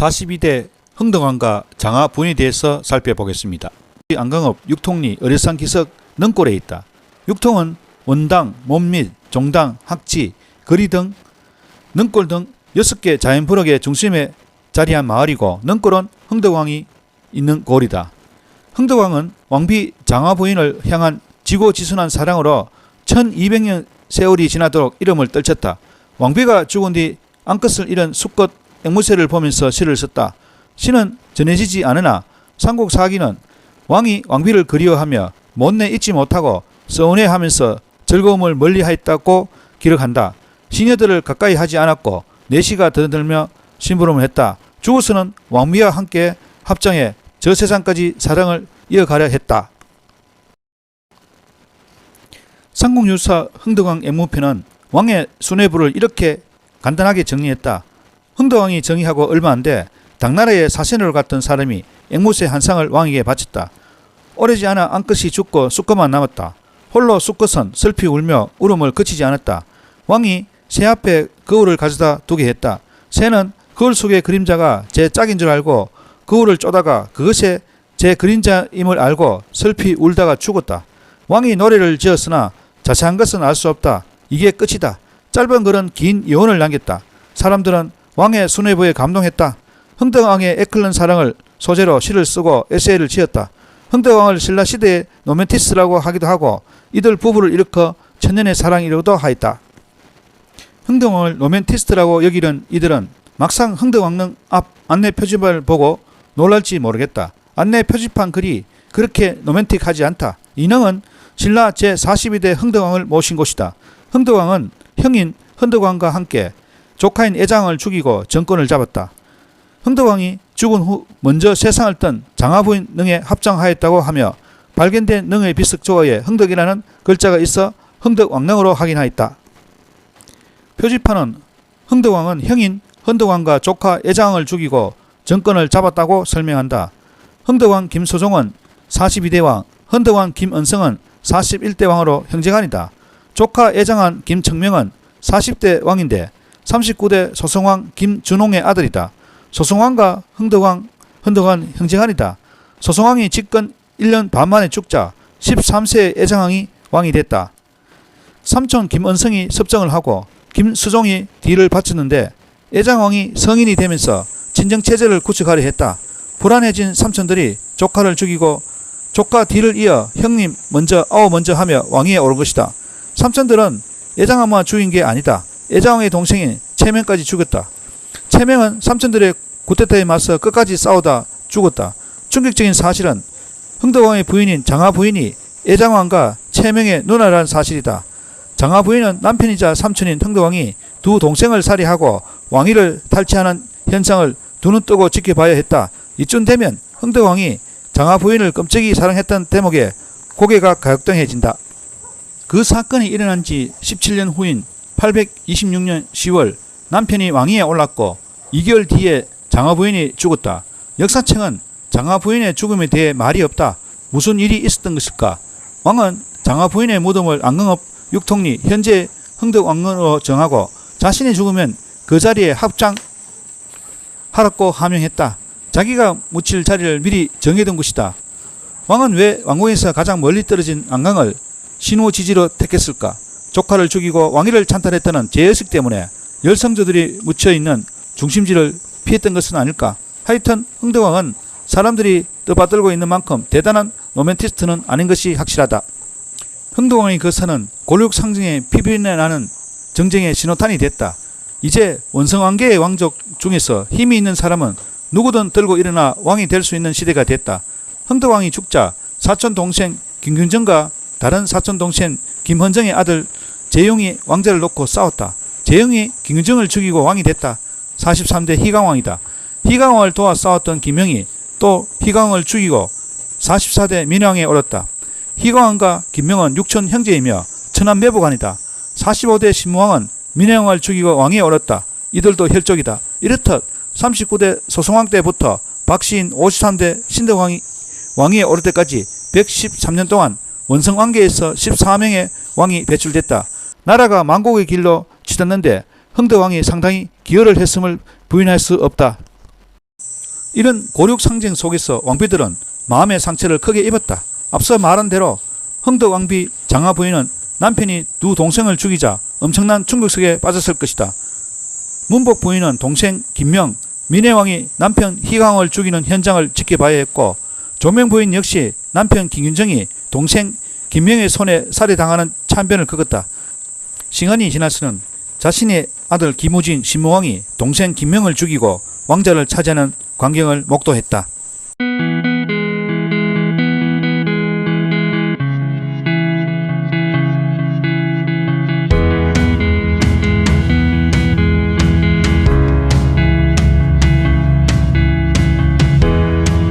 42대 흥덕왕과 장하 부인에 대해서 살펴보겠습니다. 안강읍 육통리 어뢰산 기석 능골에 있다. 육통은 원당, 몸밑, 종당, 학지, 거리 등 능골 등 6개 자연부록의 중심에 자리한 마을이고 능골은 흥덕왕이 있는 골이다. 흥덕왕은 왕비 장하 부인을 향한 지고지순한 사랑으로 1200년 세월이 지나도록 이름을 떨쳤다. 왕비가 죽은 뒤 안끝을 잃은 수컷 앵무새를 보면서 시를 썼다. 시는 전해지지 않으나 삼국 사기는 왕이 왕비를 그리워하며 못내 잊지 못하고 서운해하면서 즐거움을 멀리하였다고 기록한다. 시녀들을 가까이 하지 않았고 내시가 드들며 심부름을 했다. 죽어서는 왕비와 함께 합장해 저 세상까지 사랑을 이어가려 했다. 삼국유사 흥덕왕 앵무편은 왕의 수뇌부를 이렇게 간단하게 정리했다. 흥덕왕이 정의하고 얼마 안 돼 당나라의 사신으로 갔던 사람이 앵무새 한 상을 왕에게 바쳤다. 오래지 않아 안끝이 죽고 쑥것만 남았다. 홀로 쑥것은 슬피 울며 울음을 그치지 않았다. 왕이 새 앞에 거울을 가져다 두게 했다. 새는 거울 속의 그림자가 제 짝인 줄 알고 거울을 쪼다가 그것에 제 그림자임을 알고 슬피 울다가 죽었다. 왕이 노래를 지었으나 자세한 것은 알 수 없다. 이게 끝이다. 짧은 글은 긴 여운을 남겼다. 사람들은 왕의 수뇌부에 감동했다. 흥덕왕의 애클른 사랑을 소재로 시를 쓰고 에세이를 지었다. 흥덕왕을 신라 시대의 노멘티스라고 하기도 하고 이들 부부를 일으켜 천년의 사랑이라고도 하였다. 흥덕왕을 노멘티스트라고 여기는 이들은 막상 흥덕왕릉 앞 안내 표지판을 보고 놀랄지 모르겠다. 안내 표지판 글이 그렇게 로맨틱하지 않다. 이능은 신라 제42대 흥덕왕을 모신 곳이다. 흥덕왕은 형인 흥덕왕과 함께 조카인 애장을 죽이고 정권을 잡았다. 흥덕왕이 죽은 후 먼저 세상을 떤 장하부인 능에 합장하였다고 하며 발견된 능의 비석 조어에 흥덕이라는 글자가 있어 흥덕왕릉으로 확인하였다. 표지판은 흥덕왕은 형인 흥덕왕과 조카 애장을 죽이고 정권을 잡았다고 설명한다. 흥덕왕 김소종은 42대 왕, 흥덕왕 김은성은 41대 왕으로 형제간이다. 조카 애장한 김청명은 40대 왕인데 39대 소송왕 김준홍의 아들이다. 소송왕과 흥덕왕, 흥덕왕 형제간이다. 소송왕이 집권 1년 반 만에 죽자 13세의 애장왕이 왕이 됐다. 삼촌 김은성이 섭정을 하고 김수종이 뒤를 바쳤는데 애장왕이 성인이 되면서 진정체제를 구축하려 했다. 불안해진 삼촌들이 조카를 죽이고 조카 뒤를 이어 형님 먼저 아우 먼저 하며 왕위에 오른 것이다. 삼촌들은 애장왕만 죽인 게 아니다. 애장왕의 동생인 채명까지 죽였다. 채명은 삼촌들의 구태타에 맞서 끝까지 싸우다 죽었다. 충격적인 사실은 흥덕왕의 부인인 장하 부인이 애장왕과 채명의 누나라는 사실이다. 장하 부인은 남편이자 삼촌인 흥덕왕이 두 동생을 살해하고 왕위를 탈취하는 현상을 두 눈 뜨고 지켜봐야 했다. 이쯤 되면 흥덕왕이 장하 부인을 끔찍이 사랑했던 대목에 고개가 가역등해진다. 그 사건이 일어난 지 17년 후인 826년 10월 남편이 왕위에 올랐고 2개월 뒤에 장하 부인이 죽었다. 역사책은 장하 부인의 죽음에 대해 말이 없다. 무슨 일이 있었던 것일까? 왕은 장하 부인의 무덤을 안경읍 육통리 현재 흥덕 왕릉으로 정하고 자신이 죽으면 그 자리에 합장 하라고 하명했다. 자기가 묻힐 자리를 미리 정해둔 것이다. 왕은 왜 왕궁에서 가장 멀리 떨어진 안강을 신호 지지로 택했을까? 조카를 죽이고 왕위를 찬탈했다는 제의식 때문에 열성조들이 묻혀있는 중심지를 피했던 것은 아닐까? 하여튼 흥덕왕은 사람들이 떠받들고 있는 만큼 대단한 로맨티스트는 아닌 것이 확실하다. 흥덕왕의 그 선은 골육 상징의 피비린내 나는 정쟁의 신호탄이 됐다. 이제 원성왕계의 왕족 중에서 힘이 있는 사람은 누구든 들고 일어나 왕이 될 수 있는 시대가 됐다. 흥덕왕이 죽자 사촌 동생 김균정과 다른 사촌 동생 김헌정의 아들 재용이 왕자를 놓고 싸웠다. 재용이 김균정을 죽이고 왕이 됐다. 43대 희강왕이다. 희강왕을 도와 싸웠던 김영이 또 희강왕을 죽이고 44대 민왕에 오렀다. 희강왕과 김명은 육촌 형제이며 천안 매부간이다. 45대 신무왕은 민왕을 죽이고 왕위에 오렀다. 이들도 혈족이다. 이렇듯 39대 소송왕 때부터 박시인 53대 신덕왕이 왕위에 오를 때까지 113년 동안 원성 왕계에서 14명의 왕이 배출됐다. 나라가 만국의 길로 치닫는데 흥덕왕이 상당히 기여를 했음을 부인할 수 없다. 이런 고륙 상징 속에서 왕비들은 마음의 상처를 크게 입었다. 앞서 말한 대로 흥덕 왕비 장하 부인은 남편이 두 동생을 죽이자 엄청난 충격 속에 빠졌을 것이다. 문복 부인은 동생 김명, 민해 왕이 남편 희강을 죽이는 현장을 지켜봐야 했고 조명 부인 역시 남편 김윤정이 동생 김명의 손에 살해당하는 참변을 겪었다. 시간이 지나서는 자신의 아들 김우진 신무왕이 동생 김명을 죽이고 왕자를 차지하는 광경을 목도했다.